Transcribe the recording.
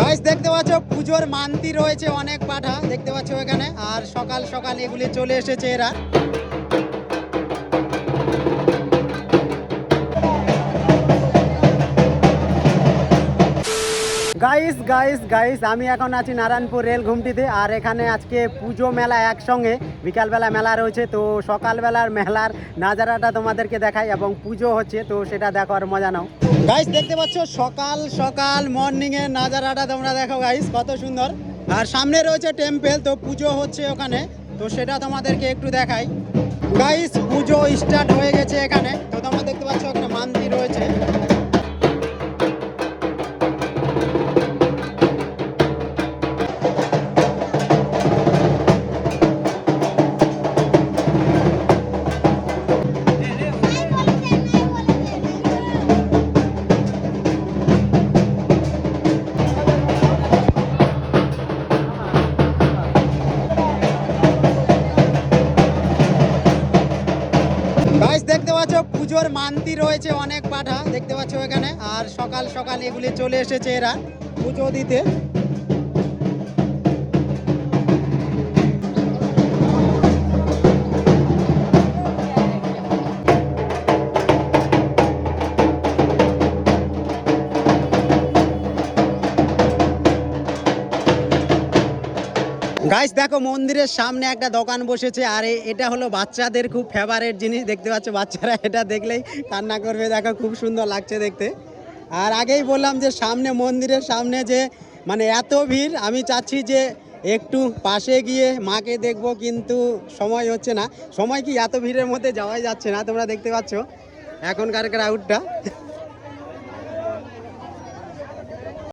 Guys দেখতে পাচ্ছ, পুজোর মান্তি রয়েছে অনেক পাঠা, দেখতে পাচ্ছ এখানে। আর সকাল সকাল এগুলি চলে এসেছে এরা। গাইস গাইস গাইস আমি এখন আছি নারায়ণপুর রেল ঘুমটিতে, আর এখানে আজকে পুজো মেলা একসঙ্গে। বিকালবেলা মেলা রয়েছে, তো সকালবেলার মেলার নাজারাটা তোমাদেরকে দেখাই, এবং পুজো হচ্ছে, তো সেটা দেখার মজা নাও। গাইস দেখতে পাচ্ছ? সকাল সকাল মর্নিং এর নাজারাটা তোমরা দেখো গাইস কত সুন্দর। আর সামনে রয়েছে টেম্পেল তো পুজো হচ্ছে ওখানে। তো সেটা তোমাদেরকে একটু দেখাই। গাইস পুজো স্টার্ট হয়ে গেছে এখানে। তো তোমরা দেখতে পাচ্ছ, ওখানে মান্তি দেখতে পাচ্ছ, পুজোর মান্তি রয়েছে অনেক পাঠা দেখতে পাচ্ছ এখানে। আর সকাল সকাল এগুলি চলে এসেছে এরা পুজো দিতে। গাইস দেখো, মন্দিরের সামনে একটা দোকান বসেছে, আর এটা হলো বাচ্চাদের খুব ফেভারেট জিনিস, দেখতে পাচ্ছ বাচ্চারা এটা দেখলেই কান্না করবে, দেখো খুব সুন্দর লাগছে দেখতে। আর আগেই বললাম যে সামনে, মন্দিরের সামনে যে মানে এত ভিড়, আমি চাচ্ছি যে একটু পাশে গিয়ে মাকে দেখব, কিন্তু সময় হচ্ছে না। সময় কি এত ভিড়ের মধ্যে যাওয়াই যাচ্ছে না, তোমরা দেখতে পাচ্ছ এখনকার ক্রাউডটা